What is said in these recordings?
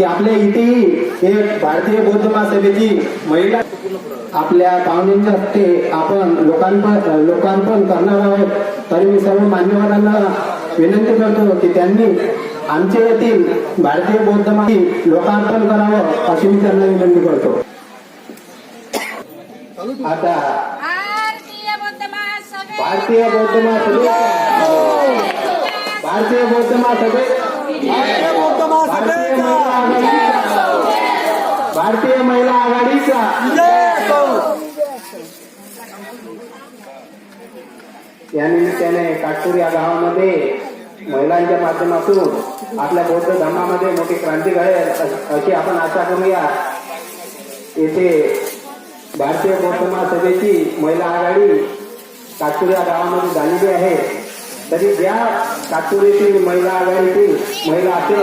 की आपल्या इथेही एक भारतीय बौद्ध महासभेची महिला आपल्या पाहुण्यांच्या हस्ते आपण लोकांपण लोकांपण करणार आहोत. तरी मी सर्व मान्यवरांना विनंती करतो की त्यांनी आमच्या येथील भारतीय बौद्ध महासभेची लोकार्पण करावं अशी मी त्यांना विनंती करतो. आता भारतीय बौद्ध महासभेत भारतीय बौद्ध महासभे भारतीय बौद्ध महासभे भारतीय महिला आघाडीचा. भारतीय महिला आघाडीचा या निमित्ताने काटपूर या गावामध्ये महिलांच्या माध्यमातून आपल्या बौद्ध धर्मामध्ये मोठी क्रांती घडेल अशी आपण आशा करूया. येथे भारतीय बौद्ध महासभेची महिला आघाडी काटपूर या गावामध्ये झालेली आहे. तरी ज्या काटपूर येथील महिला आघाडीतील महिला असेल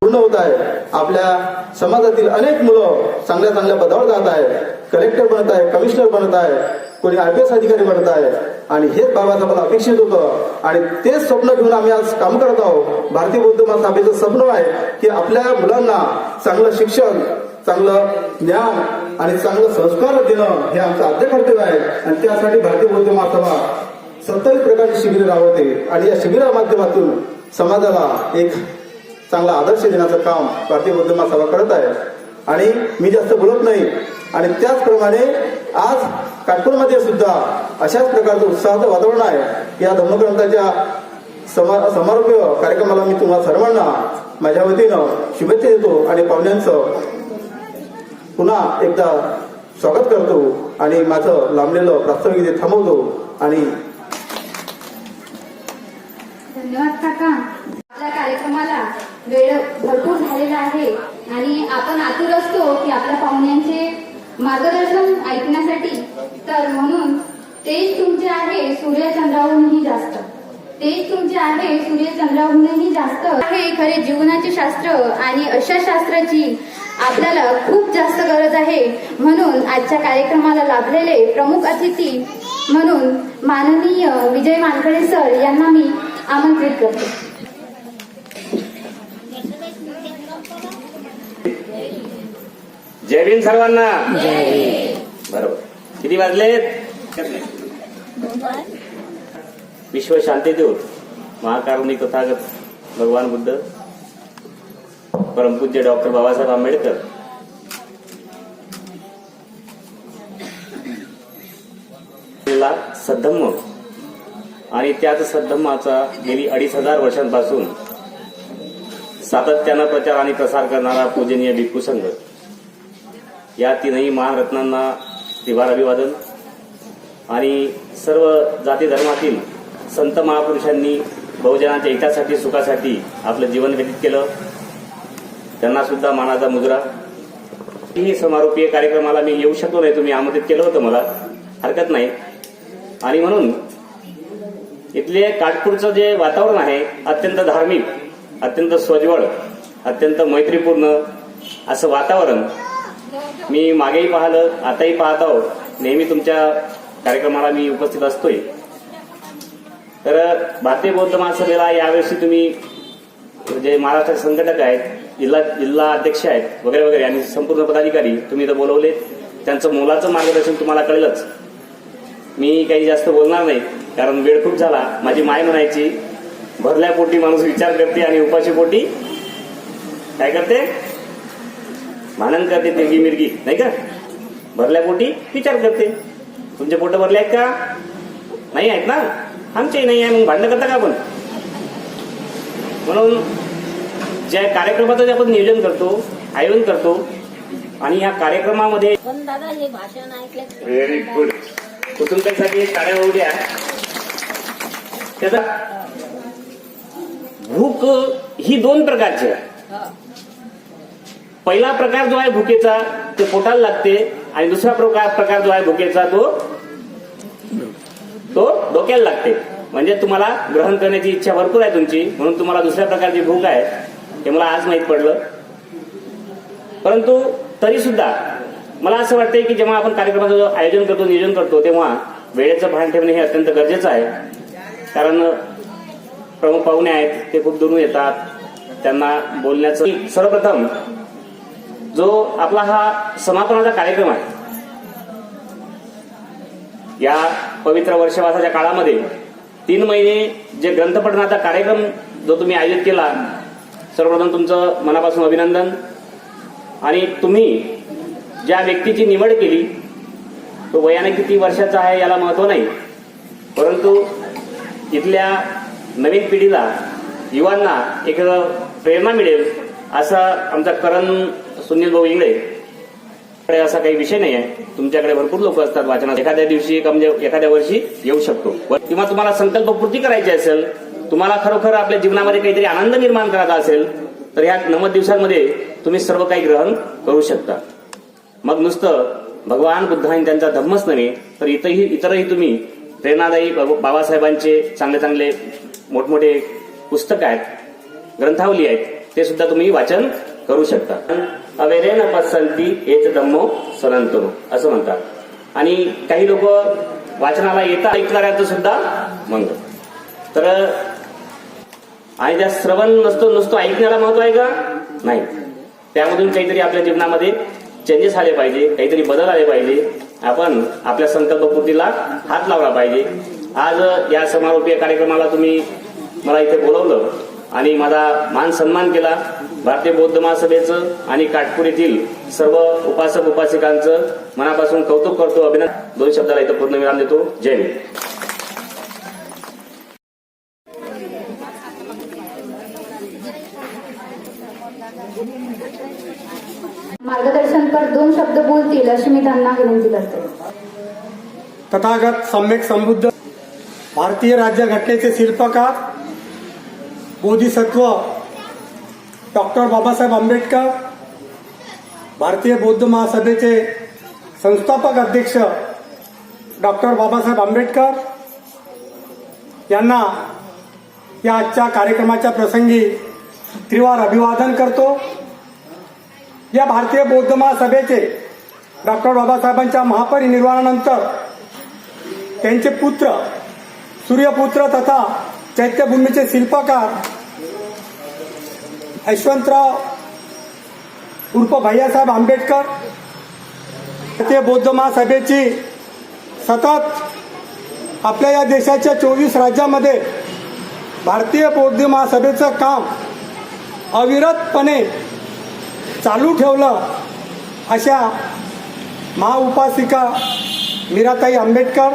पूर्ण होत आहे. आपल्या समाजातील अनेक मुलं चांगल्या चांगल्या पदावर जात आहे कलेक्टर बनत आहे कमिशनर बनत आहे कोणी आय पी एस अधिकारी बनत आहे. आणि हेच बाबाचं मला अपेक्षित होतं. आणि तेच स्वप्न घेऊन आम्ही आज काम करत आहोत. भारतीय बौद्ध महासभेचं स्वप्न आहे की आपल्या मुलांना चांगलं शिक्षण चांगलं ज्ञान आणि चांगलं संस्कार देणं हे आमचं आद्य कर्तव्य आहे. आणि त्यासाठी भारतीय बौद्ध महासभा सत्तावीस प्रकारची शिबिरे राबवते. आणि या शिबिरा माध्यमातून समाजाला एक चांगला आदर्श देण्याचं काम भारतीय बौद्ध महासभा करत आहे. आणि मी जास्त बोलत नाही. आणि त्याचप्रमाणे आज कानपूरमध्ये सुद्धा अशाच प्रकारचं उत्साहाचं वातावरण आहे. या धर्मग्रंथाच्या समा समारोपीय कार्यक्रमाला मी तुम्हाला सर्वांना माझ्या वतीनं शुभेच्छा देतो आणि पाहुण्यांचं पुन्हा एकदा स्वागत करतो आणि माझं लांबलेलं प्रास्ताविक इथे थांबवतो आणि धन्यवाद काका. आपल्या कार्यक्रमाला वेळ भरपूर झालेला आहे आणि आपण आतुर असतो की आपल्या पाहुण्यांचे मार्गदर्शन ऐकण्यासाठी. तर म्हणून तेज तुमचे आहे सूर्यचंद्राहूनही जास्त. तेज तुमचे आहे सूर्यचंद्राहूनही जास्त. हे खरे जीवनाचे शास्त्र आणि अशा शास्त्राची आपल्याला खूप जास्त गरज आहे. म्हणून आजच्या कार्यक्रमाला लाभलेले प्रमुख अतिथी म्हणून माननीय विजय वानखडे सर यांना मी आमंत्रित करते. जय भीम सर्वांना. बरोबर. किती वाजलेत? विश्व शांती दूत महाकारुणी तथागत भगवान बुद्ध. परमपूज्य डॉक्टर बाबासाहेब आंबेडकर. सद्धम्म आणि त्याच सद्धम्माचा गेली अडीच हजार वर्षांपासून सातत्यानं प्रचार आणि प्रसार करणारा पूजनीय भिक्खू संघ. या तीनही महारत्नांना त्रिवार अभिवादन. आणि सर्व जाती धर्मातील संत महापुरुषांनी बहुजनांच्या हितासाठी सुखासाठी आपलं जीवन व्यतीत केलं. त्यांना सुद्धा मानाचा मुजरा. ही समारोपीय कार्यक्रमाला मी येऊ शकलो नाही तुम्ही आमंत्रित केलं होतं मला. हरकत नाही. आणि म्हणून इथले काटपूरचं जे वातावरण आहे अत्यंत धार्मिक अत्यंत स्वज्वळ अत्यंत मैत्रीपूर्ण असं वातावरण मी मागेही पाहिलं आताही पाहत आहोत. नेहमी तुमच्या कार्यक्रमाला मी उपस्थित असतोय. तर भारतीय बौद्ध महासभेला यावर्षी तुम्ही जे महाराष्ट्राचे संघटक आहेत जिल्हा जिल्हा अध्यक्ष आहेत वगैरे वगैरे. आणि संपूर्ण पदाधिकारी तुम्ही इथं बोलवले त्यांचं मोलाचं मार्गदर्शन तुम्हाला कळेलच. मी काही जास्त बोलणार नाही कारण वेळ खूप झाला. माझी माय म्हणायची भरल्या पोटी माणूस विचार करते आणि उपाशी पोटी काय करते? भांडण करते तिरगी मिरगी नाही का? भरल्या पोटी विचार करते. तुमचे पोट भरले आहेत का? नाही आहेत ना? आमचेही नाही आहे मग भांडणं करता का आपण? म्हणून ज्या कार्यक्रमाचं जे आपण नियोजन करतो आयोजन करतो आणि या कार्यक्रमामध्ये पण दादा हे भाषण ऐकलं. व्हेरी गुड कुटुंबासाठी टाळ्या होऊ द्या. त्याचा भूक ही दोन प्रकारची आहे. पहिला प्रकार जो आहे भुकेचा ते पोटाला लागते आणि दुसरा प्रकार प्रकार जो आहे भुकेचा तो तो डोक्याला लागते. म्हणजे तुम्हाला ग्रहण करण्याची इच्छा भरपूर आहे तुमची म्हणून तुम्हाला दुसऱ्या प्रकारची भूक आहे. हे मला आज माहीत पडलं. परंतु तरी सुद्धा मला असं वाटतंय की जेव्हा आपण कार्यक्रमाचं आयोजन करतो नियोजन करतो तेव्हा वेळेचं भान ठेवणे हे अत्यंत गरजेचं आहे. कारण प्रमुख पाहुणे आहेत ते खूप दुरून येतात. त्यांना बोलण्याचं सर्वप्रथम जो आपला हा समापनाचा कार्यक्रम आहे या पवित्र वर्षवासाच्या काळामध्ये तीन महिने जे ग्रंथपठणाचा कार्यक्रम जो तुम्ही आयोजित केला सर्वप्रथम तुमचं मनापासून अभिनंदन. आणि तुम्ही ज्या व्यक्तीची निवड केली तो वयाने किती वर्षाचा आहे याला महत्त्व नाही. परंतु इथल्या नवीन पिढीला युवांना एक प्रेरणा मिळेल असा आमचा करण सुनील भाऊ इंगळे. असा काही विषय नाही आहे तुमच्याकडे भरपूर लोक असतात वाचनात. एखाद्या दिवशी म्हणजे एखाद्या वर्षी येऊ शकतो. किंवा तुम्हाला संकल्पपूर्ती करायची असेल तुम्हाला खरोखर आपल्या जीवनामध्ये काहीतरी आनंद निर्माण करायचा असेल तर ह्या नव्वद दिवसांमध्ये तुम्ही सर्व काही ग्रहण करू शकता. मग नुसतं भगवान बुद्ध आणि त्यांचा धम्मच नव्हे तर इतरही इतरही तुम्ही प्रेरणादायी बाबासाहेबांचे चांगले चांगले मोठमोठे पुस्तक आहेत ग्रंथावली आहेत ते सुद्धा तुम्ही वाचन करू शकता. अवेरेन पसंती हेच धम्मो सरंतो असं म्हणतात. आणि काही लोक वाचनाला येता ऐकणाऱ्याचं सुद्धा मंगल. तर आणि त्या श्रवण नसतो नुसतं ऐकण्याला महत्त्व आहे का? नाही. त्यामधून काहीतरी आपल्या जीवनामध्ये चेंजेस आले पाहिजे काहीतरी बदल आले पाहिजे. आपण आपल्या संकल्पपूर्तीला हात लावला पाहिजे. आज या समारोपीय कार्यक्रमाला तुम्ही मला इथे बोलवलं आणि माझा मान सन्मान केला. भारतीय बौद्ध महासभेचं आणि काटपूर येथील सर्व उपासक उपासिकांचं मनापासून कौतुक करतो अभिनंदन. दोन शब्दाला इथं पूर्ण विराम देतो. जय हिंद. मार्गदर्शनपर दोन शब्द बोलतील अशी मी त्यांना विनंती करते. तथागत सम्यक समृद्ध भारतीय राज्यघटनेचे शिल्पकार बोधिसत्व डॉक्टर बाबासाहेब आंबेडकर भारतीय बौद्ध महासभेचे संस्थापक अध्यक्ष डॉक्टर बाबासाहेब आंबेडकर यांना या आजच्या कार्यक्रमाच्या प्रसंगी त्रिवार अभिवादन करतो. या भारतीय बौद्ध महासभेचे डॉक्टर बाबासाहेबांच्या महापरिनिर्वाणानंतर त्यांचे पुत्र सूर्यपुत्र तथा चैत्यभूमीचे शिल्पकार यशवंतराव उर्फ भैयासाहेब आंबेडकर भारतीय बौद्ध महासभेची सतत आपल्या या देशाच्या चोवीस राज्यामध्ये भारतीय बौद्ध महासभेचं काम अविरतपणे चालू ठेवलं अशा महाउपासिका मीराताई आंबेडकर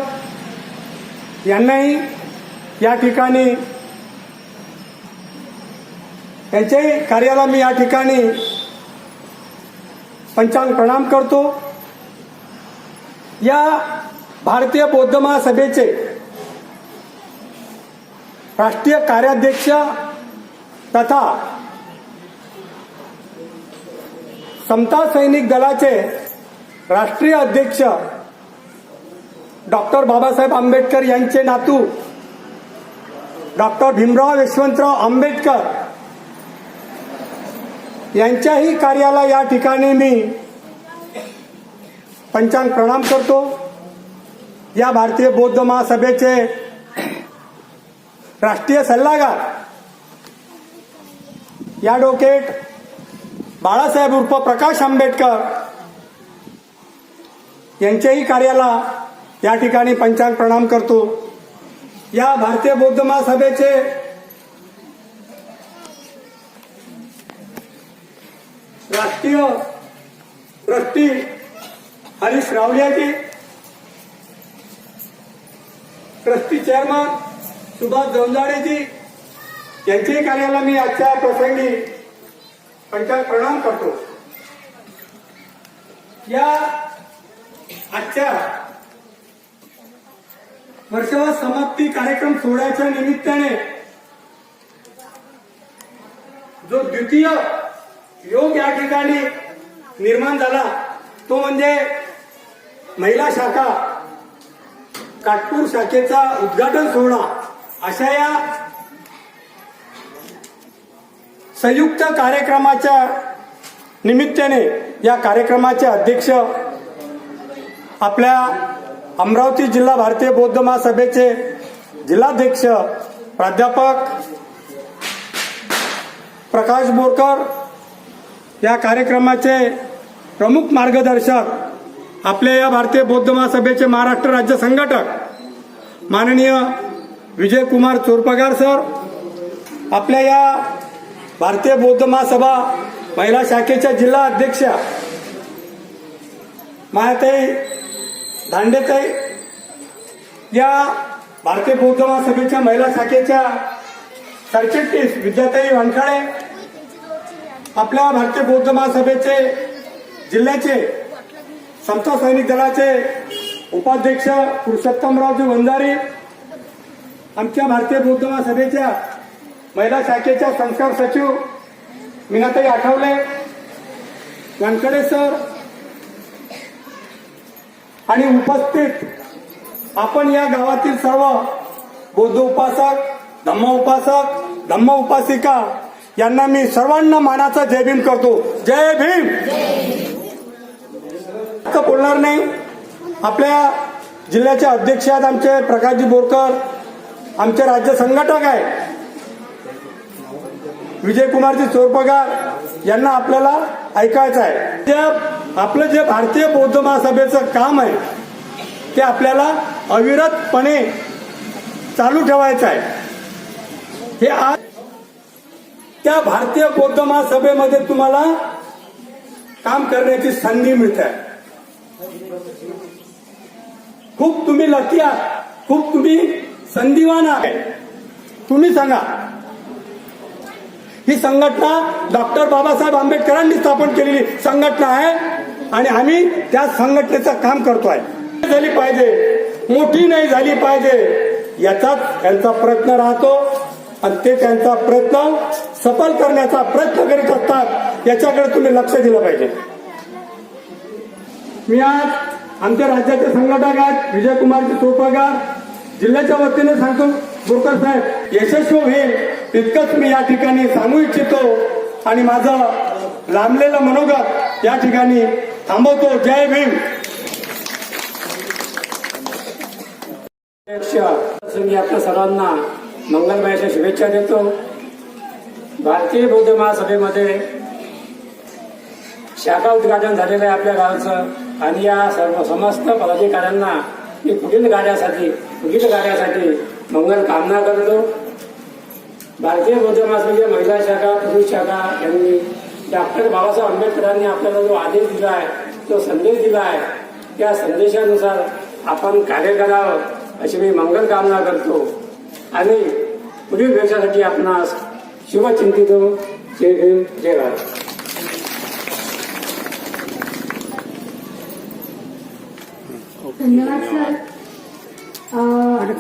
यांनाही या ठिकाणी त्यांच्याही कार्याला मी या ठिकाणी पंचांग प्रणाम करतो. या भारतीय बौद्ध महासभेचे राष्ट्रीय कार्याध्यक्ष तथा समता सैनिक दलाचे राष्ट्रीय अध्यक्ष डॉक्टर बाबासाहेब आंबेडकर यांचे नातू डॉक्टर भीमराव यशवंतराव आंबेडकर यांच्याही कार्याला या ठिकाणी मी पंचांग प्रणाम करतो. या भारतीय बौद्ध महासभेचे राष्ट्रीय सल्लागार या डोकेट बाळासाहेब उर्फ प्रकाश आंबेडकर यांच्याही कार्याला या ठिकाणी पंचांग प्रणाम करतो. या भारतीय बौद्ध महासभेचे राष्ट्रीय trustee Harish रावलियाजी trustee chairman Subhash जोंजाडेजी यांच्याही कार्याला मी आजच्या प्रसंगी पंचायत प्रणाम करतो या आजच्या वर्षावर समाप्ती कार्यक्रम सोहळ्याच्या निमित्ताने जो द्वितीय योग या ठिकाणी निर्माण झाला तो म्हणजे महिला शाखा काटपूर शाखेचा उद्घाटन सोहळा. अशा या संयुक्त कार्यक्रमाच्या निमित्ताने या कार्यक्रमाचे अध्यक्ष आपल्या अमरावती जिल्हा भारतीय बौद्ध महासभेचे जिल्हाध्यक्ष प्राध्यापक प्रकाश बोरकर या कार्यक्रमाचे प्रमुख मार्गदर्शक आपल्या या भारतीय बौद्ध महासभेचे महाराष्ट्र राज्य संघटक माननीय विजयकुमार चोरपगार सर आपल्या या भारतीय बौद्ध महासभा महिला शाखेच्या जिल्हा अध्यक्षा मायाताई दांडेताई या भारतीय बौद्ध महासभेच्या महिला शाखेच्या सरचिटणीस विद्याताई वानखाळे आपल्या भारतीय बौद्ध महासभेचे जिल्ह्याचे समता सैनिक दलाचे उपाध्यक्ष पुरुषोत्तमरावजी वंजारी आमच्या भारतीय बौद्ध महासभेच्या महिला शाखेच्या संस्कार सचिव मीनाताई आठवले वानखडे सर आणि उपस्थित आपण या गावातील सर्व बौद्ध उपासक धम्म उपासक धम्म उपासिका यांना मी सर्वांना मानाचा जय भीम करतो. जय भीम! आता बोलणार नाही. आपल्या जिल्ह्याचे अध्यक्ष आहेत आमचे प्रकाशजी बोरकर आमचे राज्य संघटक आहे विजयकुमारजी चोरपगार यांना आपल्याला ऐकायचं आहे. त्या आपलं जे भारतीय बौद्ध महासभेचं काम आहे ते आपल्याला अविरतपणे चालू ठेवायचं आहे. हे आज त्या भारतीय बौद्ध महासभेमध्ये तुम्हाला काम करण्याची संधी मिळते. खूप तुम्ही लकी आहात. खूप तुम्ही संधीवान आहे तुम्ही सांगा ही संघटना डॉक्टर बाबासाहेब आंबेडकरांनी स्थापन केलेली संघटना आहे आणि आम्ही त्या संघटनेचं काम करतोय. झाली पाहिजे. मोठी नाही झाली पाहिजे. याचाच त्यांचा प्रयत्न राहतो आणि ते त्यांचा प्रयत्न सफल करण्याचा प्रयत्न करीत असतात याच्याकडे तुम्ही लक्ष दिलं पाहिजे. मी आज आमच्या राज्याचे संघटक आहेत विजयकुमारजी चोपगार जिल्ह्याच्या वतीने सांगतो बोरकर साहेब यशस्वी होईल. तितकंच मी या ठिकाणी सांगू इच्छितो आणि माझं लांबलेलं मनोगत या ठिकाणी थांबवतो. जय भीम. मी आपल्या सर्वांना मंगलमयाच्या शुभेच्छा देतो. भारतीय बौद्ध महासभेमध्ये शाखा उद्घाटन झालेलं आहे आपल्या गावचं आणि या सर्व समस्त पदाधिकाऱ्यांना मी पुढील कार्यासाठी पुढील कार्यासाठी मंगल कामना करतो. भारतीय बौद्ध महासभेच्या महिला शाखा पुरुष शाखा यांनी डॉक्टर बाबासाहेब आंबेडकरांनी आपल्याला जो आदेश दिला आहे जो संदेश दिला आहे त्या संदेशानुसार आपण कार्य करावं अशी मी मंगल कामना करतो. आणि पुढील दिवसासाठी आपणास शुभचिंतितो जय भीम जय भारत. धन्यवाद सर.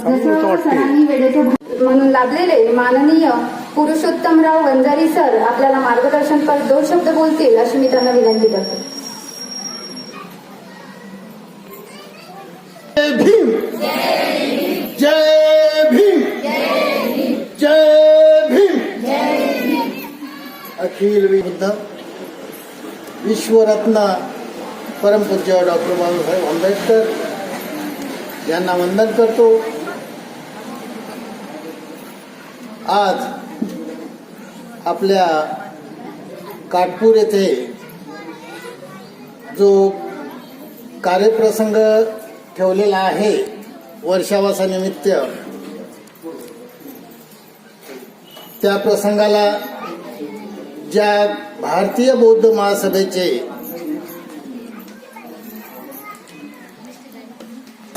जसं सरांनी वेळेचे भाग म्हणून लाभलेले माननीय पुरुषोत्तमराव वंजारी सर आपल्याला मार्गदर्शन कर दोन शब्द बोलतील अशी मी त्यांना विनंती करते. जय भीम. जय भीम. जय भीम. अखिल विरुद्ध विश्वरत्न परमपूज्य डॉक्टर बाबासाहेब आंबेडकर यांना वंदन करतो. आज आपल्या काटपूर येथे जो कार्यप्रसंग ठेवलेला आहे वर्षावासानिमित्त त्या प्रसंगाला ज्या भारतीय बौद्ध महासभेचे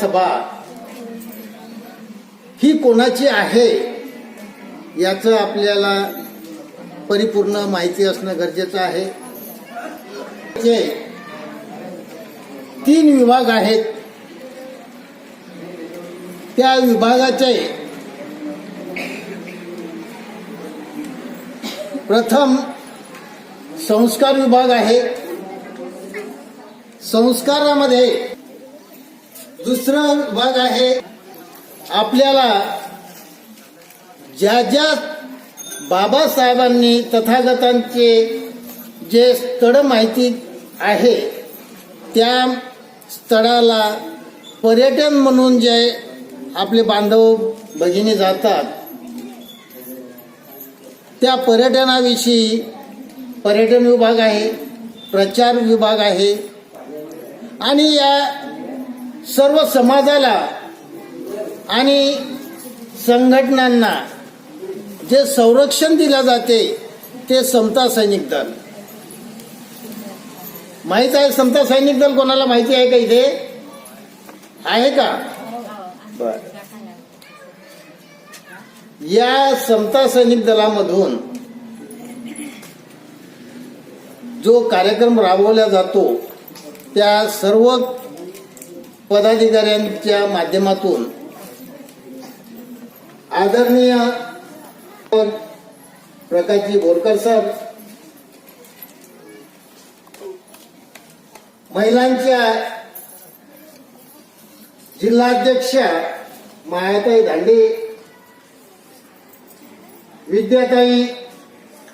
सभा ही कोणाची आहे? याचं आपल्याला परिपूर्ण माहिती असणं गरजेचं आहे. जे तीन विभाग आहेत त्या विभागाचे प्रथम संस्कार विभाग आहे. संस्कारामध्ये दुसरा विभाग आहे. आपल्याला ज्या ज्या बाबासाहेबांनी तथागतांचे जे स्थळ माहिती आहे त्या स्थळाला पर्यटन म्हणून जे आपले बांधव भगिनी जातात त्या पर्यटनाविषयी पर्यटन विभाग आहे प्रचार विभाग आहे आणि या सर्व समाजाला आणि संघटनांना जे संरक्षण दिलं जाते ते समता सैनिक दल. माहीत आहे समता सैनिक दल कोणाला माहिती आहे का इथे? आहे का? बर. या समता सैनिक दलामधून जो कार्यक्रम राबवला जातो त्या सर्व पदाधिकाऱ्यांच्या माध्यमातून आदरणीय प्रकाशजी बोरकर सर महिलांच्या जिल्हाध्यक्ष मायाताई धांडे विद्याताई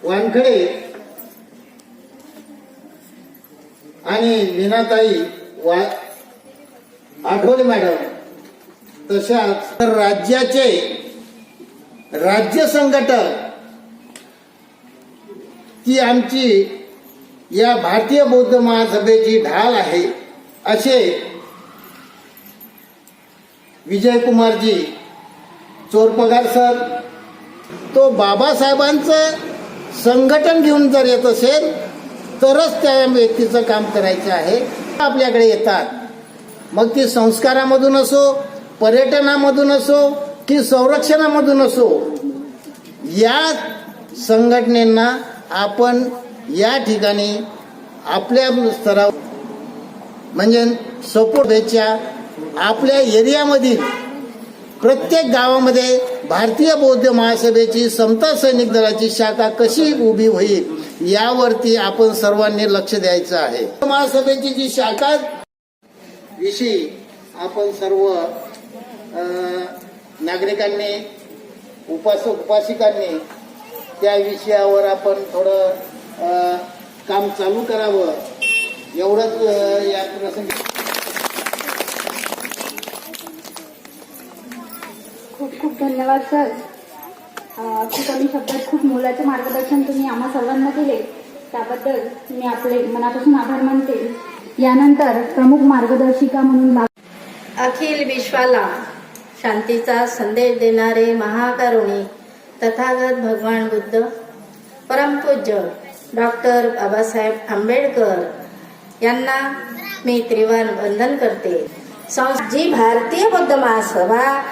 वानखडे आणि मीनाताई वा आठवले मॅडम तशाच तर राज्याचे राज्य संघटक ती आमची या भारतीय बौद्ध महासभेची ढाल आहे असे विजयकुमारजी चोरपगार सर तो बाबासाहेबांचं संघटन घेऊन जर येत असेल तरच त्या व्यक्तीचं काम करायचं आहे. आपल्याकडे येतात. मग ती संस्कारामधून असो पर्यटनामधून असो की संरक्षणामधून असो या संघटनेना आपण या ठिकाणी आपल्या स्तरावर म्हणजे सपोर्ट द्यायच्या आपल्या एरियामधील प्रत्येक गावामध्ये भारतीय बौद्ध महासभेची समता सैनिक दलाची शाखा कशी उभी होईल यावरती आपण सर्वांनी लक्ष द्यायचं आहे. महासभेची जी शाखा विषयी आपण सर्व नागरिकांनी उपासक उपासिकांनी त्या विषयावर आपण थोडं काम चालू करावं. एवढंच या प्रसंगी. खूप खूप धन्यवाद सर. खूप कमी शब्दात खूप मोलाचे मार्गदर्शन तुम्ही आम्हा सर्वांना केले त्याबद्दल मी आपले मनापासून आभार मानते. यानंतर प्रमुख मार्गदर्शिका म्हणून अखिल विश्वाला. शांतीचा संदेश देणारे महाकरुणी तथागत भगवान बुद्ध परमपूज्य डॉक्टर बाबासाहेब आंबेडकर यांना मी त्रिवार वंदन करते. जी भारतीय बौद्ध महासभा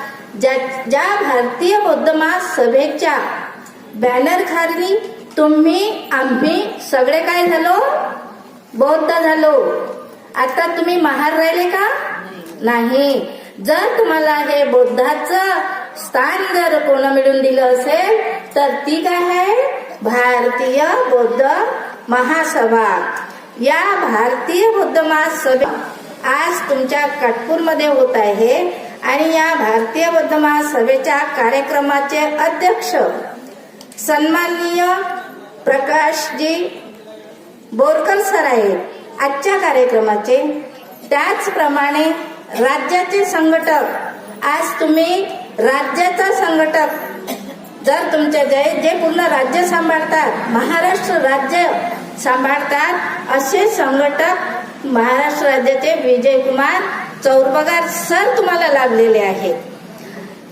ज्या ज्या भारतीय बौद्ध महासभेच्या बॅनर खाली तुम्ही आम्ही सगळे काय झालो? बौद्ध झालो. आता तुम्ही महार राहिले का? नाही. जर तुम्हाला हे बौद्धाचं स्थान जर कोण मिळून दिलं असेल तर ती काय आहे? भारतीय बौद्ध महासभा. या भारतीय बौद्ध महासभा आज तुमच्या काटपूरमध्ये होत आहे आणि या भारतीय बौद्ध महासभेच्या कार्यक्रमाचे अध्यक्ष सन्माननीय प्रकाशजी बोरकर सर आहेत. आजच्या कार्यक्रमाचे त्याचप्रमाणे राज्याचे संघटक. आज तुम्ही राज्याचा संघटक. जर तुमचे जे जे पूर्ण राज्य सांभाळतात महाराष्ट्र राज्य सांभाळतात असे संघटक महाराष्ट्र राज्याचे विजयकुमार चौरपगार सर तुम्हाला लाभलेले आहेत.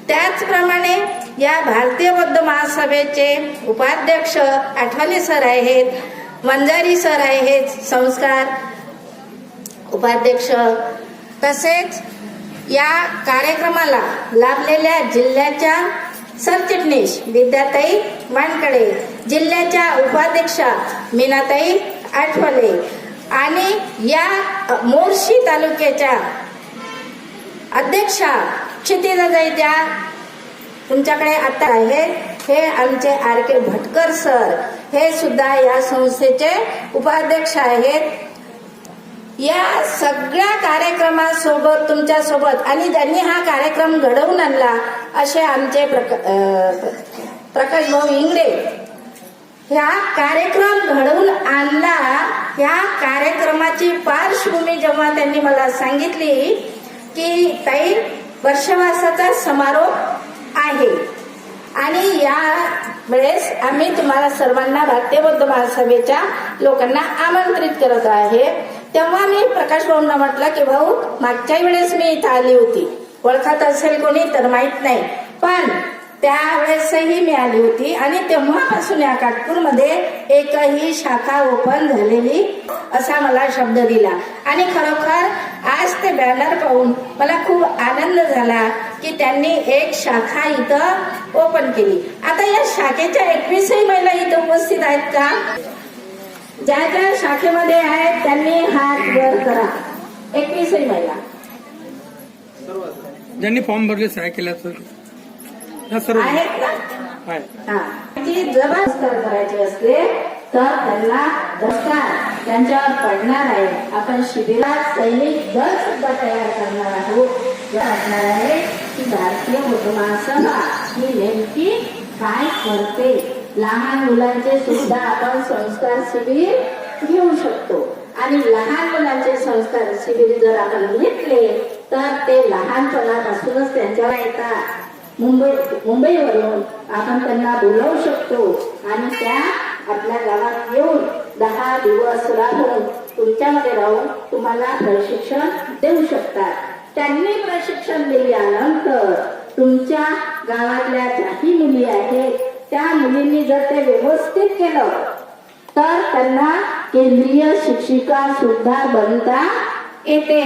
त्याचप्रमाणे या भारतीय बौद्ध महासभेचे उपाध्यक्ष आठवले सर आहेत वंजारी सर आहेत संस्कार उपाध्यक्ष तसेच या कार्यक्रमाला लाभलेल्या जिल्ह्याच्या सरचिटणीस विद्याताई मानकडे जिल्ह्याच्या उपाध्यक्षा मीनाताई आठवले आणि या मोर्शी तालुक्याच्या अध्यक्षा क्षितिजाई त्या तुमच्याकडे आता आहेत हे आमचे आर के भटकर सर. हे सुद्धा या संस्थेचे उपाध्यक्ष आहेत. या सगळ्या कार्यक्रमासोबत तुमच्यासोबत आणि ज्यांनी हा कार्यक्रम घडवून आणला असे आमचे प्रकाश भाऊ इंगडे ह्या कार्यक्रम घडवून आणला ह्या कार्यक्रमाची पार्श्वभूमी जेव्हा त्यांनी मला सांगितली की ताई वर्षवासाचा समारोप आहे. आणि या वेळेस आम्ही तुम्हाला सर्वांना भारतीय बौद्ध महासभेच्या लोकांना आमंत्रित करत आहे. तेव्हा मी प्रकाश भाऊंना म्हटलं की भाऊ मागच्या वेळेस मी इथं आली होती. ओळखत असेल कोणी तर माहीत नाही. पण त्यावेळेसही मी आली होती आणि तेव्हापासून या काटपूरमध्ये एकही शाखा ओपन झालेली असा मला शब्द दिला. आणि खरोखर आज ते बॅनर पाहून मला खूप आनंद झाला की त्यांनी एक शाखा इथं ओपन केली. आता या शाखेच्या एकवीसही महिला इथं उपस्थित आहेत का? ज्या ज्या शाखेमध्ये आहेत त्यांनी हात वर करा. एकवीसही महिला ज्यांनी फॉर्म भरले सह्या केल्या त्या सर्व आहेत ना जबाबदार करायची असते तर त्यांना दस्तार त्यांच्यावर पडणार आहे. आपण शिबिरात सैनिक दल सुद्धा तयार करणार आहोत. वाटणार आहे की भारतीय बौद्ध महासभा ही नेमकी काय करते? लहान मुलांचे सुद्धा आपण संस्कार शिबिर घेऊ शकतो. आणि लहान मुलांचे संस्कार शिबिर जर आपण घेतले तर ते लहानपणापासूनच त्यांच्यावर येतात. मुंबई मुंबईवरून आपण त्यांना बोलावू शकतो आणि त्या आपल्या गावात येऊन दहा दिवस राहून तुमच्यामध्ये राहून तुम्हाला प्रशिक्षण देऊ शकतात. त्यांनी प्रशिक्षण दिल्यानंतर तुमच्या गावातल्या ज्याही मुली आहेत त्या मुलींनी जर ते व्यवस्थित केलं तर त्यांना केंद्रीय शिक्षिका सुद्धा बनता येते.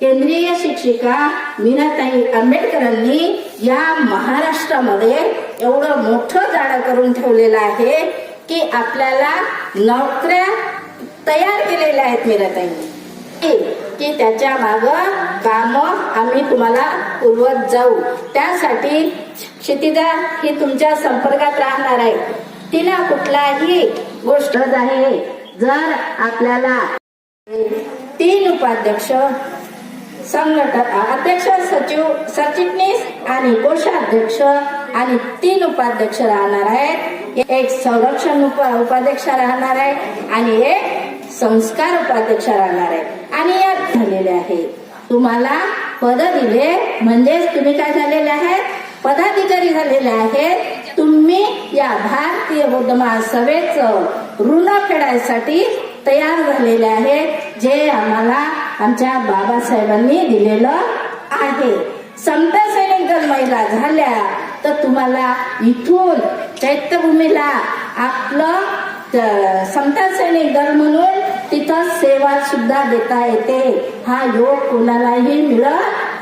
केंद्रीय शिक्षिका मीनाताई आंबेडकरांनी या महाराष्ट्रामध्ये एवढं मोठं जाळं करून ठेवलेलं आहे की आपल्याला नोकऱ्या तयार केलेल्या आहेत मीनाताईंनी की त्याच्या माग काम आम्ही तुम्हाला पुरवत जाऊ. त्यासाठी क्षितिजा ही तुमच्या संपर्कात राहणार आहे. तिला कुठलाही गोष्ट आहे जर आपल्याला तीन उपाध्यक्ष संघटक अध्यक्ष सचिव सरचिटणीस आणि कोषाध्यक्ष आणि तीन उपाध्यक्ष राहणार आहेत. एक संरक्षण उप उपाध्यक्ष राहणार आहे आणि एक संस्कार उपाध्यक्ष राहणार आहे आणि झालेले आहे. तुम्हाला पद दिले म्हणजेच तुम्ही काय झालेले आहेत? पदाधिकारी झालेले आहेत. तुम्ही या भारतीय बौद्ध महासभेचं ऋण फेडायसाठी तयार झालेले आहेत जे आम्हाला आमच्या बाबासाहेबांनी दिलेलं आहे. समता सैनिक दल महिला झाल्या तर तुम्हाला इथून चैत्यभूमीला आपलं समता सैनिक दल म्हणून तिथं सेवा सुद्धा देता येते. हा योग कोणालाही मिळत